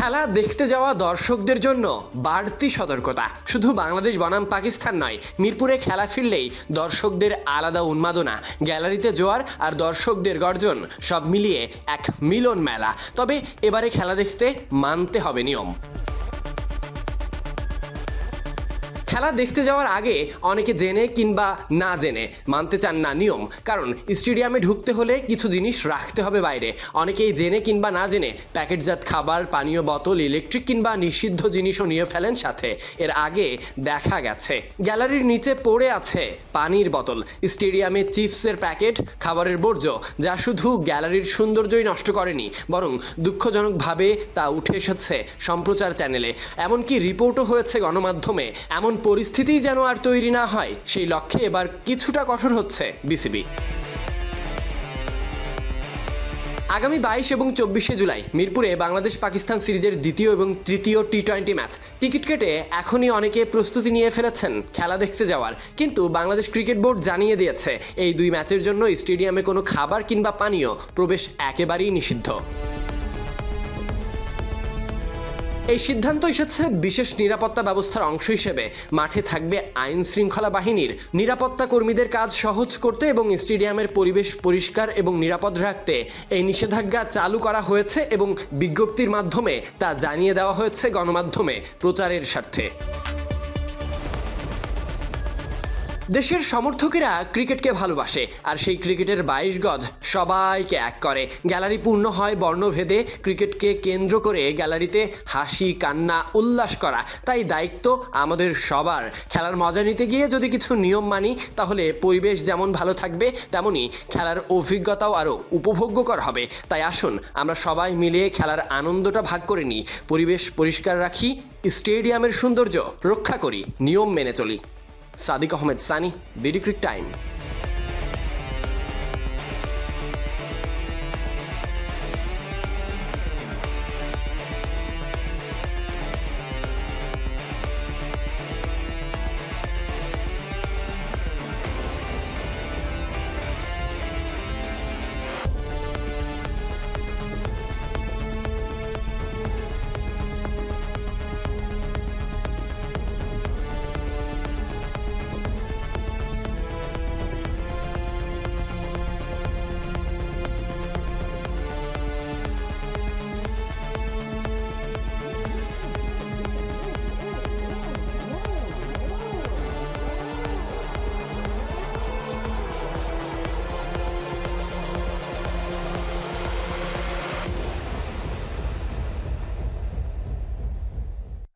খেলা দেখতে যাওয়া দর্শকদের জন্য বাড়তি সতর্কতা। শুধু বাংলাদেশ বনাম পাকিস্তান নয়, মিরপুরে খেলা ফিরলেই দর্শকদের আলাদা উন্মাদনা, গ্যালারিতে জোয়ার আর দর্শকদের গর্জন, সব মিলিয়ে এক মিলন মেলা তবে এবারে খেলা দেখতে মানতে হবে নিয়ম। খেলা দেখতে যাওয়ার আগে অনেকে জেনে কিংবা না জেনে মানতে চান না নিয়ম। কারণ স্টেডিয়ামে ঢুকতে হলে কিছু জিনিস রাখতে হবে বাইরে। অনেকেই জেনে কিংবা না জেনে প্যাকেটজাত খাবার, পানীয় বোতল, ইলেকট্রিক কিংবা নিষিদ্ধ জিনিসও নিয়ে ফেলেন সাথে। এর আগে দেখা গেছে। গ্যালারির নিচে পড়ে আছে পানির বোতল, স্টেডিয়ামে চিপসের প্যাকেট, খাবারের বর্জ্য, যা শুধু গ্যালারির সৌন্দর্যই নষ্ট করেনি, বরং দুঃখজনকভাবে তা উঠে এসেছে সম্প্রচার চ্যানেলে। এমনকি রিপোর্টও হয়েছে গণমাধ্যমে, এমন পরিস্থিতিই যেন আর তৈরি না হয়, সেই লক্ষ্যে এবার কিছুটা কঠোর হচ্ছে বিসিবি। আগামী বাইশ এবং চব্বিশে জুলাই, মিরপুরে বাংলাদেশ পাকিস্তান সিরিজের দ্বিতীয় এবং তৃতীয় টি টোয়েন্টি ম্যাচ। টিকিট কেটে এখনই অনেকে প্রস্তুতি নিয়ে ফেলেছেন, খেলা দেখতে যাওয়ার। কিন্তু বাংলাদেশ ক্রিকেট বোর্ড জানিয়ে দিয়েছে, এই দুই ম্যাচের জন্য স্টেডিয়ামে কোনো খাবার কিংবা পানীয়, প্রবেশ একেবারেই নিষিদ্ধ। এই সিদ্ধান্ত এসেছে বিশেষ নিরাপত্তা ব্যবস্থার অংশ হিসেবে। মাঠে থাকবে আইন শৃঙ্খলা বাহিনীর। নিরাপত্তা কর্মীদের কাজ সহজ করতে এবং স্টেডিয়ামের পরিবেশ পরিষ্কার এবং নিরাপদ রাখতে। এই নিষেধাজ্ঞা চালু করা হয়েছে এবং বিজ্ঞপ্তির মাধ্যমে তা জানিয়ে দেওয়া হয়েছে গণমাধ্যমে প্রচারের স্বার্থে। দেশের সমর্থকেরা ক্রিকেটকে ভালোবাসে, আর সেই ক্রিকেটের বাইশ গজ সবাইকে এক করে। গ্যালারি পূর্ণ হয় বর্ণভেদে, ক্রিকেটকে কেন্দ্র করে গ্যালারিতে হাসি, কান্না, উল্লাস করা, তাই দায়িত্ব আমাদের সবার। খেলার মজা নিতে গিয়ে যদি কিছু নিয়ম মানি, তাহলে পরিবেশ যেমন ভালো থাকবে তেমনই খেলার অভিজ্ঞতাও আরও উপভোগ্যকর হবে। তাই আসুন, আমরা সবাই মিলে খেলার আনন্দটা ভাগ করে নিই। পরিবেশ পরিষ্কার রাখি, স্টেডিয়ামের সৌন্দর্য রক্ষা করি, নিয়ম মেনে চলি। सादिक अहमेद सानी बेरी टाइम।